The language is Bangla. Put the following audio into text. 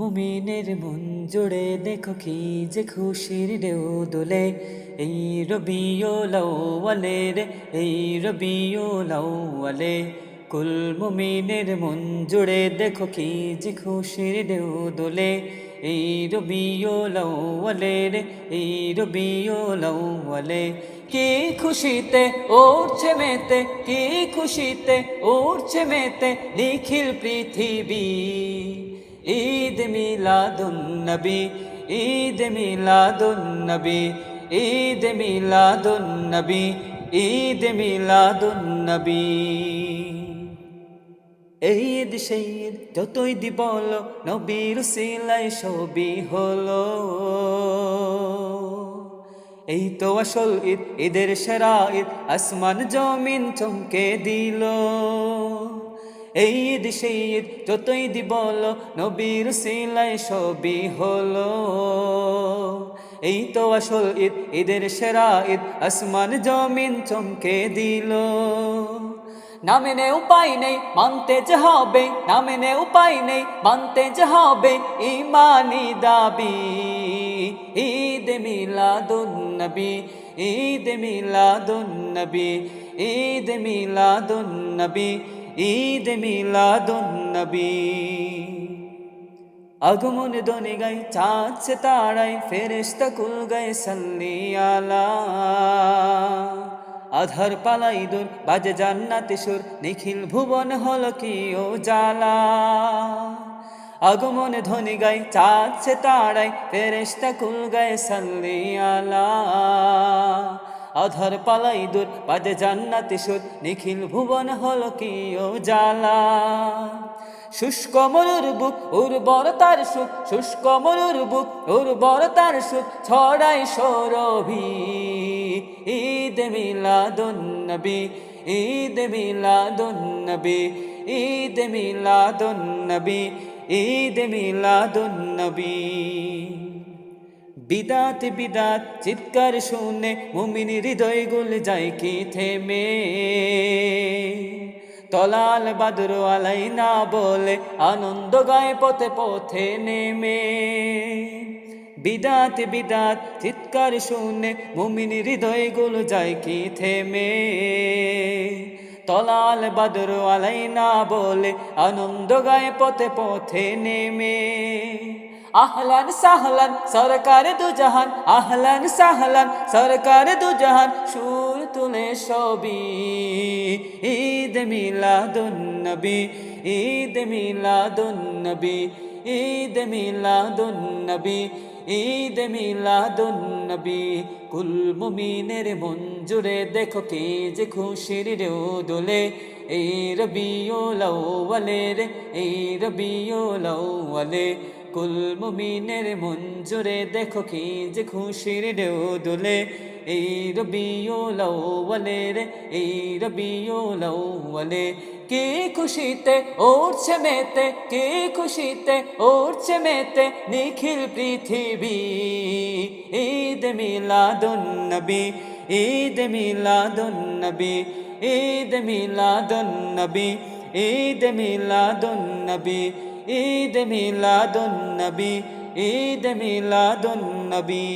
মুমিনের মন জুড়ে দেখো কি যে খুশির ঢেউ দোলে। এই রবিও লাউয়ালে রে, এই রবিও লাউয়ালে কুল মুমিনের মন জুড়ে দেখো কি যে খুশির ঢেউ দোলে। এই রবিও লাউয়ালে রে, এই রবিও লাউয়ালে কি খুশিতে ওরছে মেতে, কি খুশিতে ওরছে মেতে, নিখিল পৃথিবী। ঈদ মিলাদুন নবী ঈদ মিলাদুন নবী ঈদ মিলাদুন নবী ঈদ মিলাদুন নবী এই ঈদ সেই যতই দি বলো নবীর সিলাই ছবি হলো। এই তো আসল ঈদ, ঈদের সেরা ঈদ, আসমান জমিন চমকে দিল। এই ঈদ সেই ঈদ যতই দি বলো, নবীর সিলাই ছবি হলো। এই তো আসল ঈদ, ঈদের সেরা ঈদ, আসমান জমিন চমকে দিল। না মেনে উপায় নেই, মানতে যে হবে না মেনে উপায় নেই, মানতে যে হবে ইমানি দাবি। ঈদ মিলাদুন নবী, ঈদ মিলাদুন নবী, ঈদ মিলাদুন নবী ঈদ মিলাদুন নবী আগমন দনে গাই চাঁদ সে তারাই ফেরেস্তা কুল গায়ে সাল্লি আলা। আধার পালাই দূর, বাজে জান্নাতে সুর, নিখিল ভুবন হল কি ও জালা আগমন ধ্বনি গাই চাঁদ সে তারাই ফেরেস্তা কুল গায়ে সাল্লি আলা। আধার পালাই দূর, বাজে জান্নাতে সুর, নিখিল ভুবন হল কি ও জালা শুষ্ক মরুর বুক উর্বরতার সুখ, শুষ্ক মরুর বুক উর্বরতার সুখ, ছড়াই সৌরভি। ঈদ মিলাদুন নবী, ঈদ মিলাদুন নবী, ঈদ মিলাদুন নবী, ঈদ মিলাদুন নবী। বিদাত বিদাত, চিৎকার শুনে মুমিন হৃদয় গুল যায় কি থেমে? তলাল বাদর আলাই না বলে আনন্দ গায়ে পথে পথে নেমে। বিদাত বিদাত, চিৎকার শুনে মুমিন হৃদয় গুল যায় কি থেমে? তলাল বাদর আলাই না বলে আনন্দ গায়ে পথে পথে নেমে। আহলান সাহলান, সরকার দুজাহান আহলান সাহলান, সরকার দুজাহান সুর তুলে সবি ঈদ মিলাদুন নবী ঈদ মিলাদুন নবী ঈদ মিলাদুন নবী ঈদ মিলাদুন নবী কুল মুমিনের মন জুড়ে দেখো কে যে খুশির রেও দোলে এই রবিও লাউয়ালে রে এই রবিও লাউয়ালে কুল মুমিনের মন জুড়ে দেখো কি যে খুশির ঢেউ দোলে। এই রবিও লাউয়ালে রে, এই রবিও লাউয়ালে কে খুশিতে ওরছে মেতে, কে খুশিতে ওরছে মেতে, নিখিল পৃথিবী। ঈদ মিলাদুন নবী, ঈদ মিলাদুন নবী, ঈদ মিলাদুন নবী, ঈদ মিলাদুন নবী। ঈদ মিলাদুন নবী ঈদ মিলাদুন নবী।